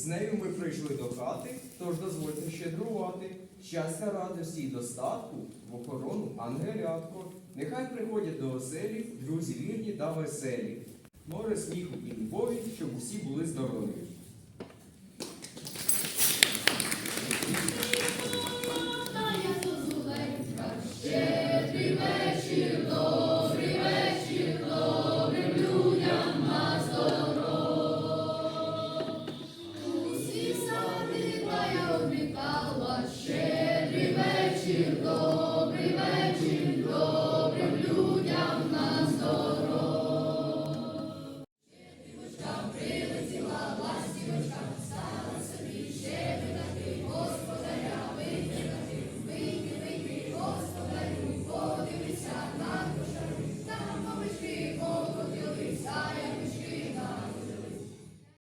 З нею ми прийшли до хати, тож дозвольте щедрувати. Щастя, радості і достатку в охорону ангелятко. Нехай приходять до оселі друзі вірні та веселі. Море сміху і любові, щоб усі були здорові.